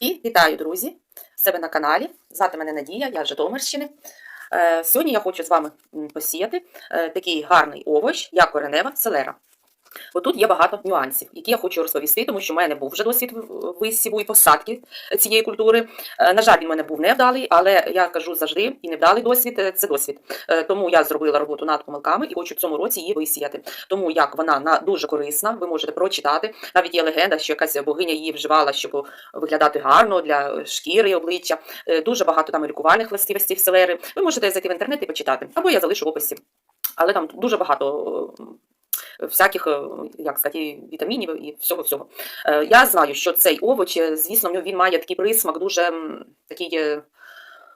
І вітаю, друзі! Себе на каналі. Звати мене Надія, я з Житомирщини. Е, Сьогодні я хочу з вами посіяти е, такий гарний овоч, як коренева селера. Отут є багато нюансів, які я хочу розповісти, тому що в мене був вже досвід висіву і посадки цієї культури. Е, На жаль, він в мене був невдалий, але я кажу завжди, і невдалий досвід е, це досвід. Е, Тому я зробила роботу над помилками і хочу в цьому році її висіяти. Тому як вона дуже корисна, ви можете прочитати. Навіть є легенда, що якась богиня її вживала, щоб виглядати гарно для шкіри і обличчя. Дуже багато там лікувальних властивостей селери. Ви можете зайти в інтернет і почитати, або я залишу в описі. Але там дуже багато всяких, е, як сказати, вітамінів і всього всього. Е, Я знаю, що цей овоч, е, звісно, він має такий присмак, дуже такий.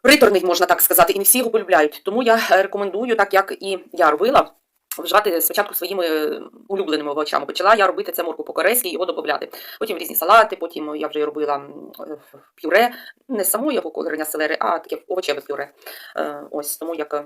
Приторний, можна так сказати, і не всі його полюбляють. Тому я рекомендую, так як і я робила, вживати спочатку своїми улюбленими овочами. Почала я робити це морку по-корейськи, його додати. Потім різні салати, потім я вже робила пюре, не само його кореня селери, а таке овочеве пюре. Ось тому як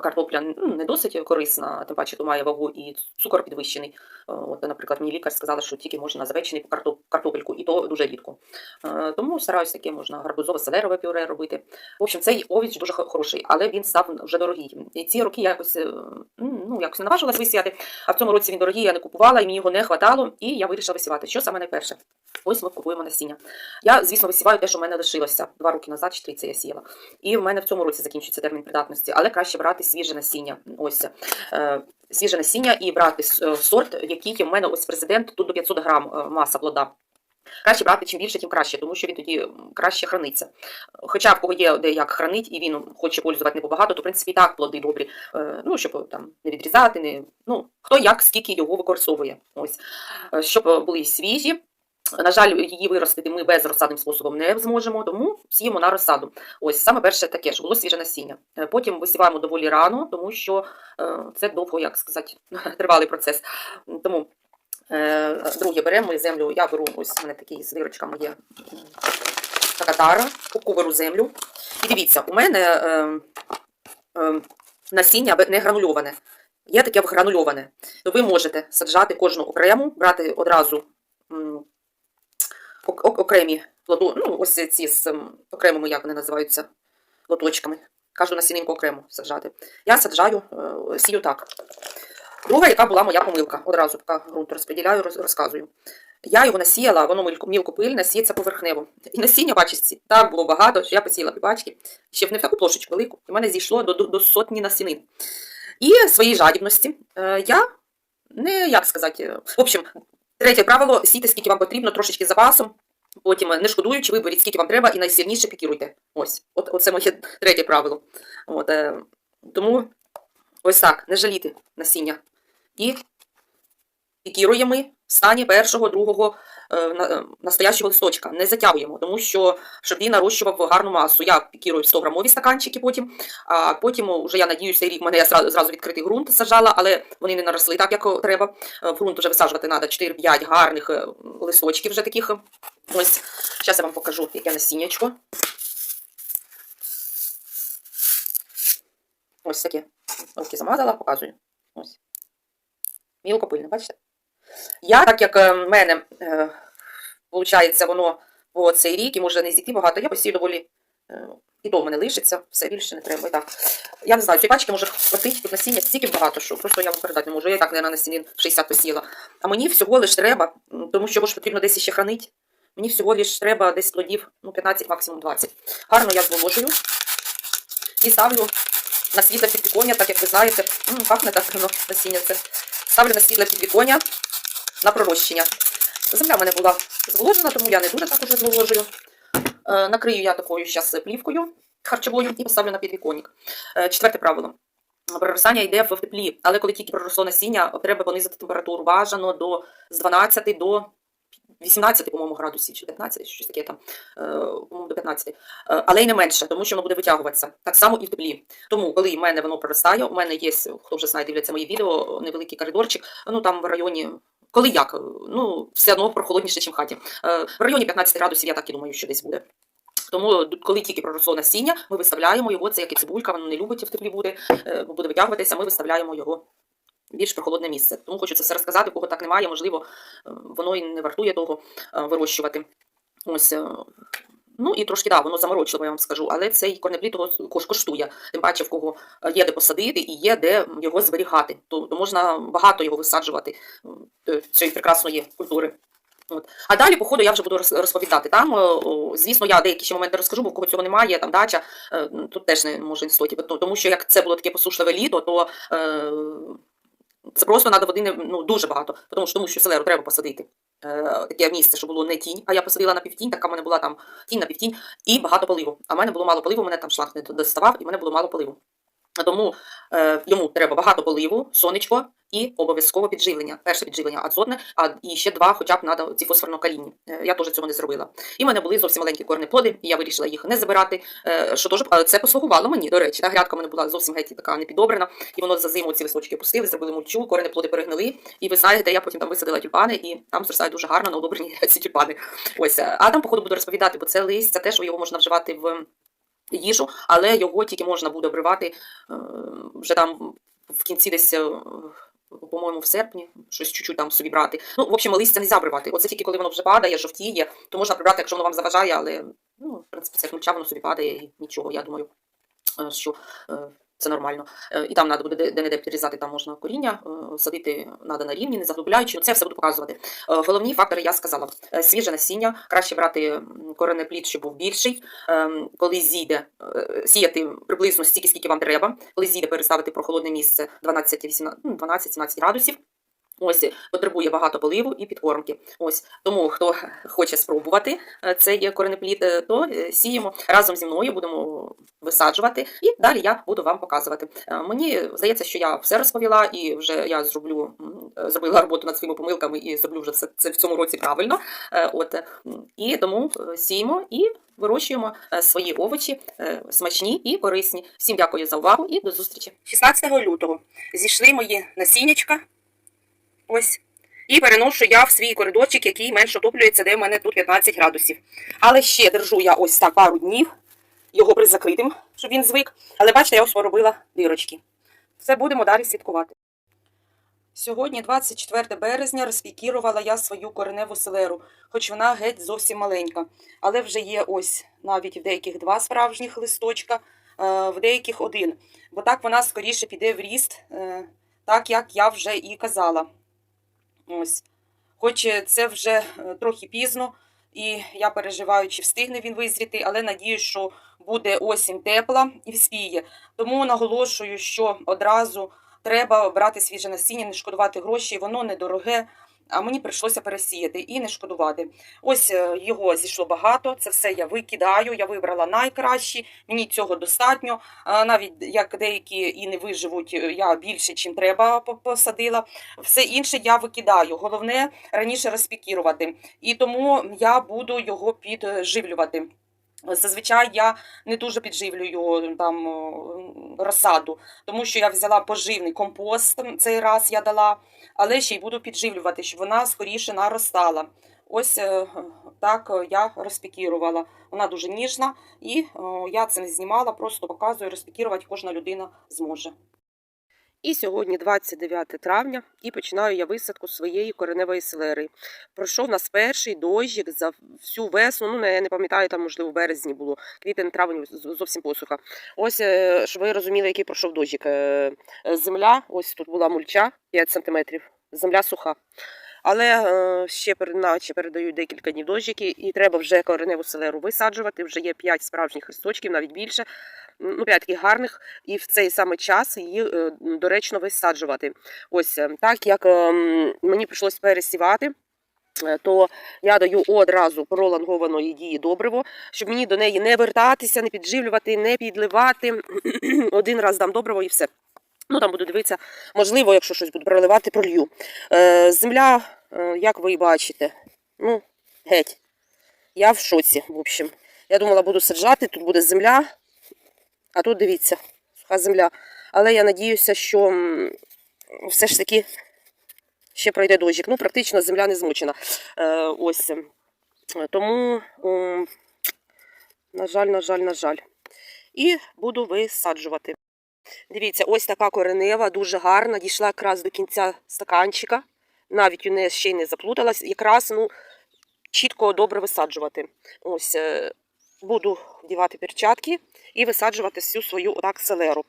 картопля ну, не досить корисна, тим паче то має вагу і цукор підвищений. Е, От, наприклад, мені лікар сказала, що тільки можна запечений картоп, картопельку, і то дуже рідко. Е, Тому стараюсь таке можна гарбузове селерове пюре робити. В общем, цей овіч дуже хороший, але він став вже дорогий. І ці роки я якось, е, ну, якось не наважилась висіяти, а в цьому році він дорогий, я не купувала, і мені його не хватало, і я вирішила висівати. Що саме найперше? Ось ми купуємо насіння. Я, звісно, висіваю те, що в мене лишилося два роки назад, чи три це я сіяла. І в мене в цьому році закінчується термін придатності, але краще брати свіже насіння. Ось е, свіже насіння і брати е, сорт, який в мене ось президент, тут до 500 грам е, маса плода. Краще брати чим більше, тим краще, тому що він тоді краще храниться. Хоча в кого є де як хранить, і він хоче пользувати небагато, то в принципі і так плоди добрі. Ну, щоб там не відрізати, не ну хто як скільки його використовує. Ось щоб були свіжі. На жаль, її виростити ми без розсадним способом не зможемо, тому сіємо на розсаду. Ось саме перше таке, щоб було свіже насіння. Е, Потім висіваємо доволі рано, тому що е, це довго, як сказати, тривалий процес. Тому е, друге беремо землю. Я беру ось у мене такий з дирочками є така тара, кубку землю. І дивіться, у мене насіння не гранульоване. Є таке гранульоване. Ви можете саджати кожну окрему, брати одразу окремі плоду, ну, ось ці з ем, окремими, як вони називаються, лоточками. Кожну насінинку окремо саджати. Я саджаю, е, сію так. Друга, яка була моя помилка, одразу поки ґрунт розподіляю, розказую. Я його насіяла, воно мілько- мілкопильне, сіється поверхнево. І насіння, бачите, так було багато, що я посіяла півбачки, ще не в таку площадь велику, і в мене зійшло до, до, до сотні насінин. І своїй жадібності е, я не як сказати. е, В общем, третє правило: сійте, скільки вам потрібно, трошечки запасом. Потім, не шкодуючи, виберіть, скільки вам треба, і найсильніше пікіруйте. Ось, от, оце моє третє правило. От, е, тому ось так, не жаліти насіння. І пікіруємо в стані першого, другого настоящого листочка. Не затягуємо, тому що щоб він нарощував гарну масу. Я пікірую 100 грамові стаканчики потім, а потім вже я надіюся, цей рік в мене я зразу, відкритий ґрунт саджала, але вони не наросли так, як треба. Е, В ґрунт вже висаджувати треба 4-5 гарних е, листочків вже таких. Ось, зараз я вам покажу, яке насіннячко. Ось таке. Руки замазала, показую. Ось. Мілкопильне, бачите? Я, так як е, в мене, е, виходить, воно по цей рік і може не зійти багато, я посію доволі. е, І то в мене лишиться, все більше не треба. І так. Я не знаю, цієї пачки може хватить тут насіння стільки багато, що просто я вам передати не можу. Я і так, на насінин 60 посіяла. А мені всього лиш треба, тому що ж потрібно десь ще хранити. Мені всього лиш треба десь плодів, ну 15, максимум 20. Гарно я зволожую і ставлю на світле підвіконня, так як ви знаєте, пахне так воно насіння це. Ставлю на світле підвіконня на пророщення. Земля в мене була зволожена, тому я не дуже так уже зволожую. Е, накрию я такою зараз плівкою харчовою і поставлю на підвіконник. Е, четверте правило. Проростання йде в теплі, але коли тільки проросло насіння, треба понизити температуру бажано до з 12 до 18, по-моєму, градусів, чи 15, щось таке там, е, по-моєму, до 15. Е, але й не менше, тому що воно буде витягуватися. Так само і в теплі. Тому, коли в мене воно проростає, у мене є, хто вже знає, дивляться мої відео, невеликий коридорчик, ну там в районі. Коли як? Ну, все одно прохолодніше, ніж в хаті. Е, В районі 15 градусів, я так і думаю, що десь буде. Тому, коли тільки проросло насіння, ми виставляємо його, це як і цибулька, воно не любить в теплі буде, е, буде витягуватися, ми виставляємо його більш прохолодне місце. Тому хочу це все розказати, кого так немає, можливо, е, воно і не вартує того вирощувати. Ось. Ну і трошки да, воно заморочливо, я вам скажу, але цей корнеплід того коштує. Тим паче, в кого е, є де посадити і є де його зберігати. То, то можна багато його висаджувати е, цієї прекрасної культури. От. А далі, по ходу, я вже буду розповідати. Там, е, звісно, я деякі ще моменти розкажу, бо в кого цього немає, там дача, тут теж не може не Тому що як це було таке посушливе літо, то це просто треба води ну, дуже багато, тому що, тому що селеру треба посадити. Е, таке місце, що було не тінь, а я посадила на півтінь, така в мене була там тінь на півтінь, і багато поливу. А в мене було мало поливу, мене там шланг не доставав, і в мене було мало поливу. Тому е, йому треба багато поливу, сонечко і обов'язково підживлення. Перше підживлення азотне, а і ще два, хоча б треба ці фосфорно-калійні. Е, Я теж цього не зробила. І в мене були зовсім маленькі корнеплоди, і я вирішила їх не забирати. Е, що теж е, це послугувало мені, до речі. Та грядка в мене була зовсім геть така непідобрана, і воно за зиму ці листочки пустили, зробили мульчу, коренеплоди перегнили. І ви знаєте, я потім там висадила тюльпани, і там зростають дуже гарно на удобрені ці тюльпани. Ось, е, а там, походу, буду розповідати, бо це листя, теж його можна вживати в їжу, але його тільки можна буде обривати вже там в кінці десь. Е, По-моєму, в серпні щось чуть-чуть там собі брати. Ну, в общем, листя не забривати. Оце тільки коли воно вже падає, жовтіє, то можна прибрати, якщо воно вам заважає, але ну, в принципі, це мульча, воно собі падає і нічого, я думаю, е, що е, це нормально. Е, І там треба буде де- де-не-де підрізати, там можна коріння, е, садити треба на рівні, не заглубляючи. Це все буду показувати. Е, Головні фактори я сказала. Свіже насіння, краще брати коренеплід, щоб був більший. Ем, Коли зійде, сіяти приблизно стільки, скільки вам треба. Коли зійде, переставити прохолодне місце 12-18 ну, 12-17 градусів. Ось потребує багато поливу і підкормки. Ось тому, хто хоче спробувати е, цей коренеплід, е, то е, сіємо разом зі мною, будемо висаджувати, і далі я буду вам показувати. Мені здається, що я все розповіла, і вже я зроблю зробила роботу над своїми помилками і зроблю вже все це в цьому році правильно. От і тому сіємо і вирощуємо свої овочі смачні і корисні. Всім дякую за увагу і до зустрічі. 16 лютого зійшли мої насіннячка. Ось. І переношу я в свій коридорчик, який менш отоплюється, де в мене тут 15 градусів. Але ще держу я ось так пару днів, його призакритим, щоб він звик. Але бачите, я ось поробила дирочки. Все будемо далі слідкувати. Сьогодні, 24 березня, розпікірувала я свою кореневу селеру, хоч вона геть зовсім маленька. Але вже є ось навіть в деяких два справжніх листочка, е, в деяких один. Бо так вона скоріше піде в ріст, е, так як я вже і казала. Ось. Хоч це вже е, трохи пізно, і я переживаю, чи встигне він визріти, але надію, що буде осінь тепла і вспіє. Тому наголошую, що одразу треба брати свіже насіння, не шкодувати гроші, воно недороге. А мені прийшлося пересіяти і не шкодувати. Ось е, його зійшло багато. Це все я викидаю. Я вибрала найкращі. Мені цього достатньо. Навіть як деякі і не виживуть, е, я більше, чим треба посадила. Все інше я викидаю. Головне раніше розпікірувати. І тому я буду його підживлювати. Зазвичай я не дуже підживлюю там розсаду, тому що я взяла поживний компост цей раз я дала, але ще й буду підживлювати, щоб вона скоріше наростала. Ось е, так е, я розпікірувала. Вона дуже ніжна, і я це не знімала, просто показую, розпікірувати кожна людина зможе. І сьогодні 29 травня, і починаю я висадку своєї кореневої селери. Пройшов нас перший дощик за всю весну. Ну, я не пам'ятаю, там, можливо, в березні було, квітень, травень зовсім посуха. Ось, е, щоб ви розуміли, який пройшов дощик. Е, е, Земля, ось тут була мульча 5 см, земля суха. Але е, ще наче передають декілька днів дощики, і треба вже кореневу селеру висаджувати. Вже є 5 справжніх листочків, навіть більше. Ну, 5 таких гарних, і в цей самий час її е, доречно висаджувати. Ось е, так як мені прийшлось пересівати. То я даю одразу пролонгованої дії добриво, щоб мені до неї не вертатися, не підживлювати, не підливати. Один раз дам добриво і все. Ну там буду дивитися, можливо, якщо щось буду проливати, пролью. Земля, як ви бачите, ну, геть. Я в шоці, в общем. Я думала, буду саджати, тут буде земля, а тут дивіться, суха земля. Але я надіюся, що все ж таки ще пройде дощик. Ну, практично земля не змочена. Е, ось. Е, Тому, на жаль, на жаль, на жаль. І буду висаджувати. Дивіться, ось така коренева, дуже гарна. Дійшла якраз до кінця стаканчика. Навіть у ще й не заплуталась. Якраз, ну, чітко добре висаджувати. Ось е, буду вдівати перчатки і висаджувати всю свою отак селеру.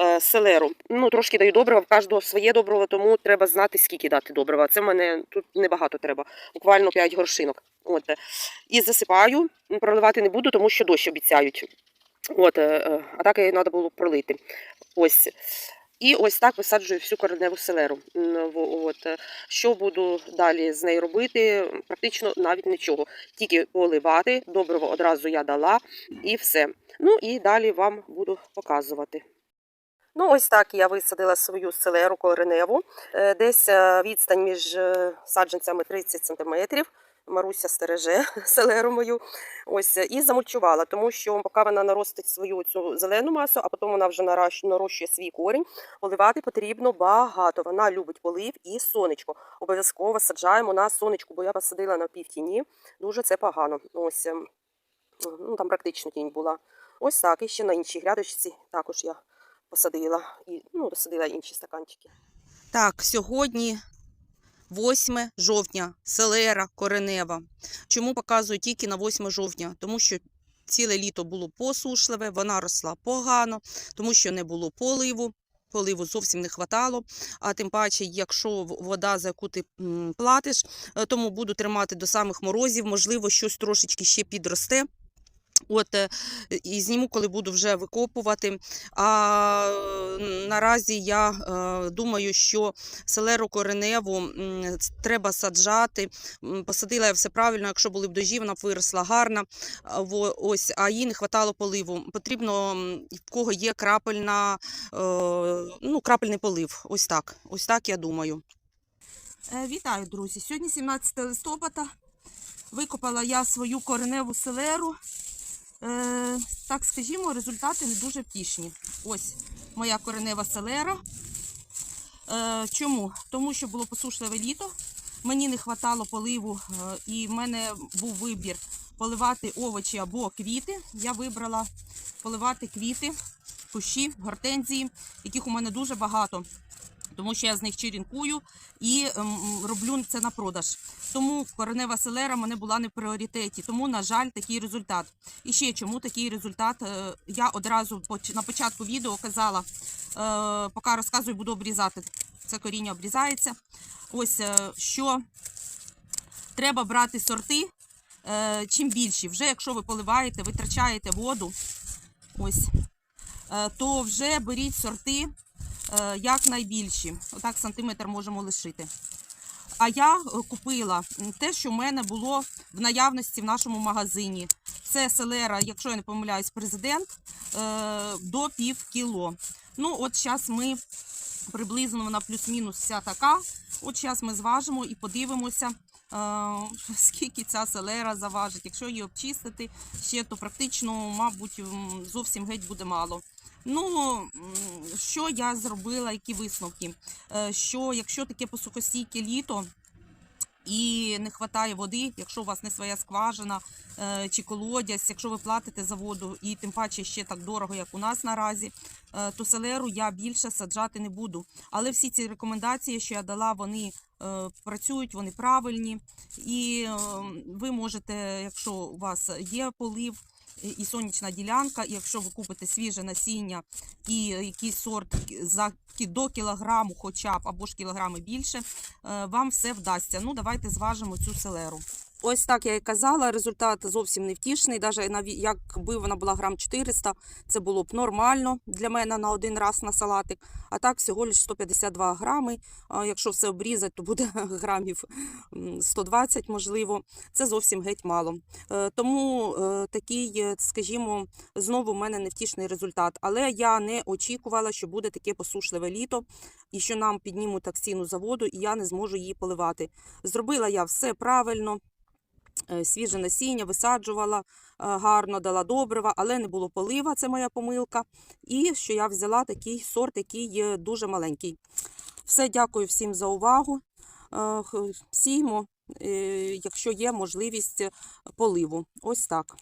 Е, селеру. Ну, трошки даю добрива, в кожного своє добриво, тому треба знати, скільки дати добрива. Це в мене тут небагато треба, буквально 5 горшинок. От. е, І засипаю, проливати не буду, тому що дощ обіцяють. От, е, а так її треба було пролити. Ось. І ось так висаджую всю кореневу селеру. От. е, Що буду далі з нею робити? Практично навіть нічого. Тільки поливати, добриво одразу я дала і все. Ну і далі вам буду показувати. Ну, ось так я висадила свою селеру кореневу. Е, Десь е, відстань між саджанцями 30 см. Маруся стереже селеру мою. Ось і замульчувала, тому що поки вона наростить свою цю зелену масу, а потім вона вже нарощує свій корінь. Поливати потрібно багато. Вона любить полив і сонечко. Обов'язково саджаємо на сонечку, бо я посадила на півтіні. Дуже це погано. Ось ем, ну там практично тінь була. Ось так. І ще на іншій грядочці також я посадила і ну, досадила інші стаканчики. Так, сьогодні 8 жовтня, селера коренева. Чому показую тільки на 8 жовтня? Тому що ціле літо було посушливе, вона росла погано, тому що не було поливу. Поливу зовсім не хватало, а тим паче, якщо вода, за яку ти платиш, е, тому буду тримати до самих морозів, можливо, щось трошечки ще підросте. От е, і зніму, коли буду вже викопувати. А наразі я е, думаю, що селеру кореневу треба саджати. Посадила я все правильно, якщо були б дожі, вона б виросла гарна. Ось, а їй не вистачало поливу. Потрібно, в кого є крапельна, е, ну, крапельний полив. Ось так. Ось так я думаю. Вітаю, друзі! Сьогодні 17 листопада. Викопала я свою кореневу селеру. Е, так скажімо, результати не дуже втішні. Ось моя коренева селера. Е, чому? Тому що було посушливе літо, мені не вистачало поливу, е, і в мене був вибір поливати овочі або квіти. Я вибрала поливати квіти, кущі, гортензії, яких у мене дуже багато. Тому що я з них черінкую і ем, роблю це на продаж. Тому коренева селера мене була не в пріоритеті. Тому, на жаль, такий результат. І ще чому такий результат? Е, Я одразу на початку відео казала, е, поки розказую, буду обрізати. Це коріння обрізається. Ось е, що треба брати сорти. Чим більші, вже якщо ви поливаєте, витрачаєте воду, ось, то вже беріть сорти якнайбільші. Отак сантиметр можемо лишити. А я е, купила те, що в мене було в наявності в нашому магазині. Це селера, якщо я не помиляюсь, президент е, до пів кіло. Ну, от зараз ми приблизно вона плюс-мінус вся така. От зараз ми зважимо і подивимося, е, скільки ця селера заважить. Якщо її обчистити ще, то практично, мабуть, зовсім геть буде мало. Ну, що я зробила, які висновки? Е, Що якщо таке посухостійке літо і не вистачає води, якщо у вас не своя скважина е, чи колодязь, якщо ви платите за воду і тим паче ще так дорого, як у нас наразі, е, то селеру я більше саджати не буду. Але всі ці рекомендації, що я дала, вони працюють, вони правильні. І е, ви можете, якщо у вас є полив, і- сонячна ділянка, якщо ви купите свіже насіння і якийсь сорт за до кілограму, хоча б або ж кілограми більше, е, вам все вдасться. Ну, давайте зважимо цю селеру. Ось так я і казала, результат зовсім не втішний. Навіть якби вона була грам 400, це було б нормально для мене на один раз на салатик. А так всього лише 152 грами. Якщо все обрізати, то буде грамів 120, можливо. Це зовсім геть мало. Е, Тому е, такий, е, скажімо, знову в мене невтішний результат. Але я не очікувала, що буде таке посушливе літо і що нам піднімуть так ціну за воду, і я не зможу її поливати. Зробила я все правильно. Е, Свіже насіння висаджувала е, гарно, дала добрива, але не було полива, це моя помилка. І що я взяла такий сорт, який є дуже маленький. Все, дякую всім за увагу. Е, Сіймо, якщо є можливість поливу. Ось так.